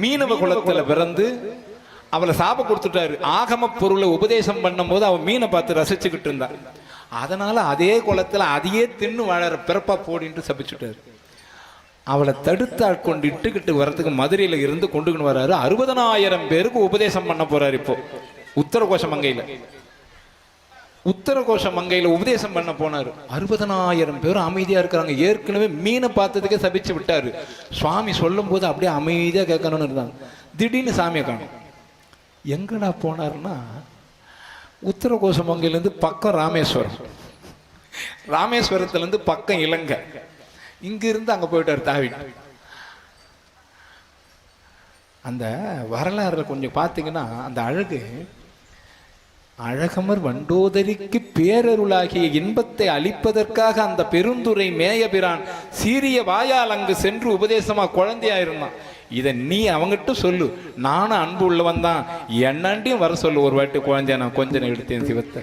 மீனவ குலத்துல பிறந்து அவளை சாப கொடுத்துட்டாரு. ஆகம பொருளை உபதேசம் பண்ணும்போது அவன் மீனை பார்த்து ரசிச்சுக்கிட்டு இருந்தா. அதனால அதே குளத்துல அதையே தின்னு வாழற பிறப்பா போடின்ட்டு சபிச்சுட்டாரு. அவளை தடுத்து ஆட்கொண்டு இட்டுக்கிட்டு வர்றதுக்கு மதுரையில இருந்து கொண்டுக்கிட்டு வர்றாரு அறுபதனாயிரம் பேருக்கு உபதேசம் பண்ண போறாரு இப்போ. உத்தரகோஷ மங்கையில. உத்தரகோஷ மங்கையில உபதேசம் பண்ண போனாரு. அறுபதனாயிரம் பேர் அமைதியா இருக்கிறாங்க. ஏற்கனவே மீனை பார்த்ததுக்கே சபிச்சு விட்டாரு. சுவாமி சொல்லும் போது அப்படியே அமைதியா கேட்கணும்னு இருந்தாங்க. திடீர்னு சாமியை காணும். எங்கடா போனாருன்னா உத்தரகோஷ மங்கையிலேருந்து பக்கம் ராமேஸ்வரம். ராமேஸ்வரத்துலேருந்து பக்கம் இலங்கை. இங்கிருந்து அங்க போயிட்டார் தாவி. அந்த வரலாறுல கொஞ்சம் பார்த்தீங்கன்னா அந்த அழகு அழகமர் வண்டோதரிக்கு பேரருளாகிய இன்பத்தை அளிப்பதற்காக அந்த பெருந்துரை மேயபிரான் சீரிய வாயால் அங்கு சென்று உபதேசமா குழந்தையா இருந்தான் இதை நீ அவங்ககிட்ட சொல்லு. நானும் அன்பு உள்ளவன் தான் என்னண்டியும் வர சொல்லு. ஒரு வாட்டி குழந்தைய நான் கொஞ்சம் எடுத்தேன் சிவத்தை.